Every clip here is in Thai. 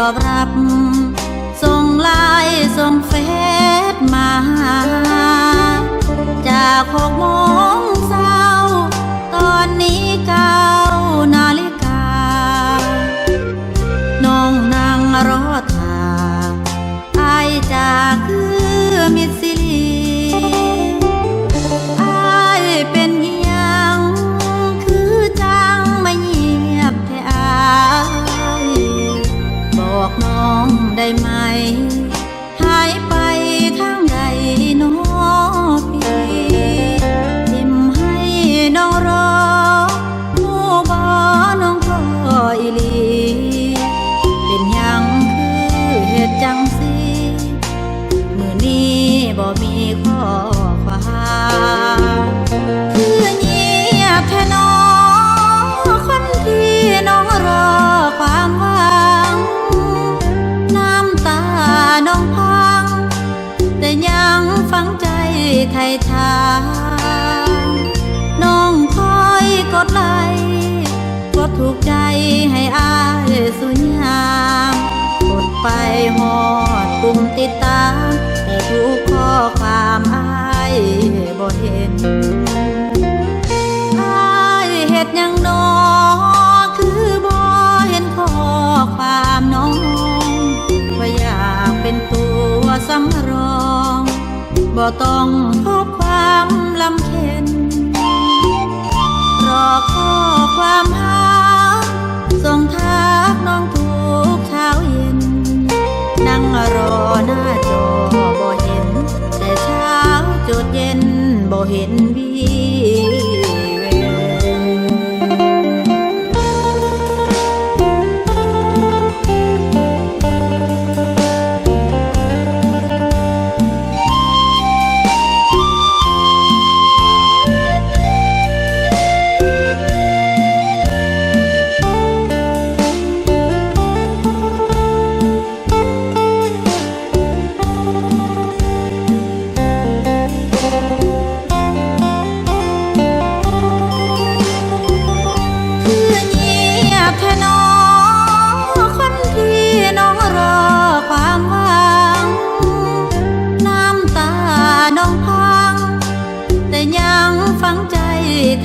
ตอรับ ไทยทางน้องคอยกดไลค์กดถูกใจให้อายสุญญามกดไปหอดปุ่มติดตามแต่ทุกข้อความอายบ่เห็นอายเฮ็ดยังนอคือบ่เห็นข้อความน้องว่าอยากเป็นตัวสำรอง บ่ต้องพบความลำเค็นรอข้อความหาส่งทักน้องทุกเช้าเย็น นั่งรอหน้า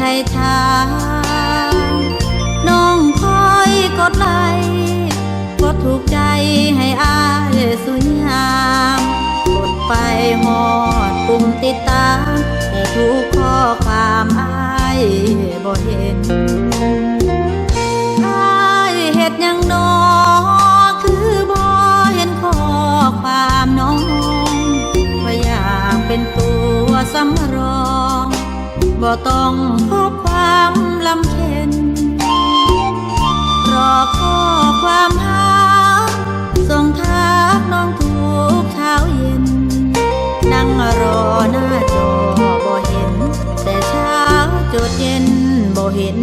ไทยทางน้องคอยกดไลค์กดถูกใจให้อายสุญญามกดไปหอดปุ่มติดตามแต่ทุกข้อความอายบ่เห็นอายเฮ็ดยังนอคือบ่เห็นข้อความน้องว่าอยากเป็นตัวสำรอง บ่ต้องพบความลำเค็นรอข้อความหาส่งทักน้องทุกเช้าเย็น นั่งรอหน้าจอบ่เห็น แต่เช้าจดเย็นบ่เห็น